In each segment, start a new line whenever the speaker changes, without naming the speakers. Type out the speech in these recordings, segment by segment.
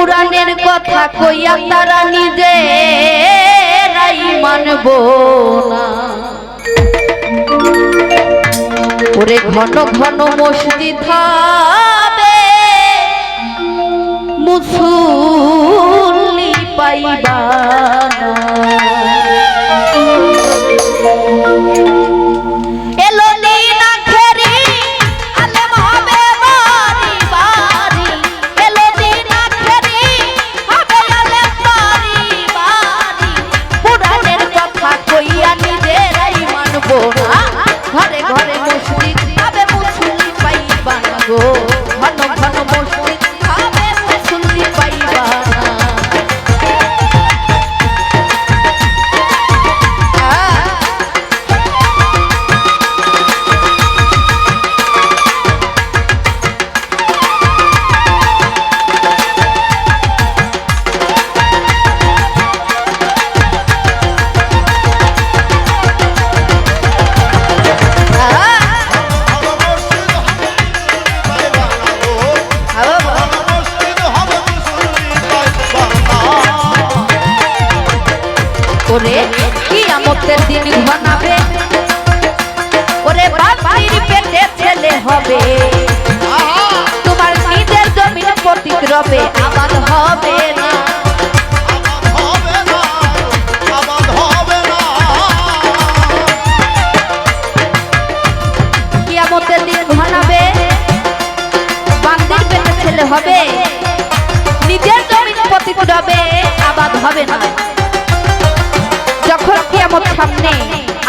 পুরাণের কথা কইয়া তারা নিজে রাই মানব ওরে ঘন ঘন মসজিদ হবে মুসুল্লি পাইবা প্রতীক আবাদ হবে ছেলে হবে। নিজের জমিন প্রতীক রবে আবাদ হবে না। যখন কিয়ামত সামনে,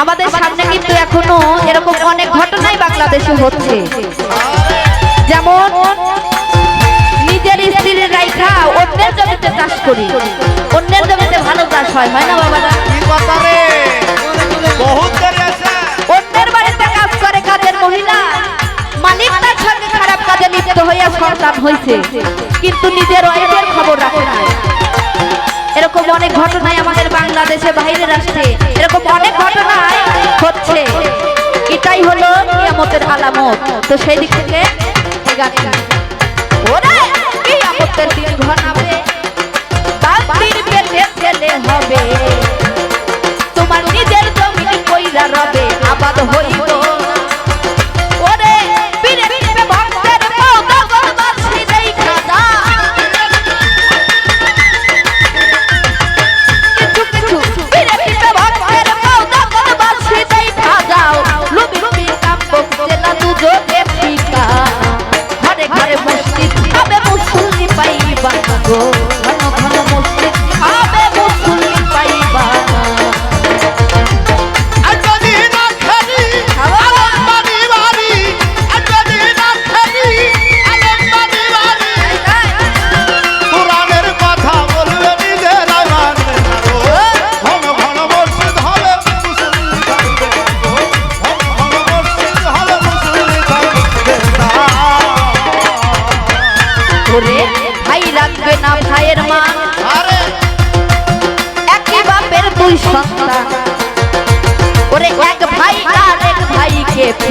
আমাদের সামনে কিন্তু এখনও এরকম অনেক ঘটনাই বাংলাদেশে হচ্ছে। করি। অন্যের জমিতে ভালো চাষ হয় হয় না বাবারা? অন্যের বাড়িতে কাজ করে কাজের মহিলা। মালিক তার সঙ্গে খারাপ কাজে লিপ্ত হইয়া সন্তান হয়েছে কিন্তু নিজের ওয়াইফের খবর রাখে না এরকম অনেক ঘটনাই আমাদের বাংলাদেশে বাইরে রাষ্ট্রে এরকম অনেক ঘটনাই হচ্ছে এটাই হলো কিয়ামতের আলামত। তো সেই দিক থেকে। ওরে কিয়ামতের দিন ঘনাবে পেটে ছেলে হবে। তোমার নিজের জমি কইরা রবে।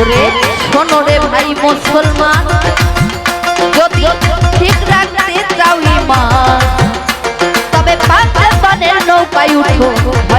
ওরে শোনো রে ভাই মুসলমান, যদি ঠিক রাখতে চাও ইমান তবে পাঁচ বনের নৌকায় উঠো।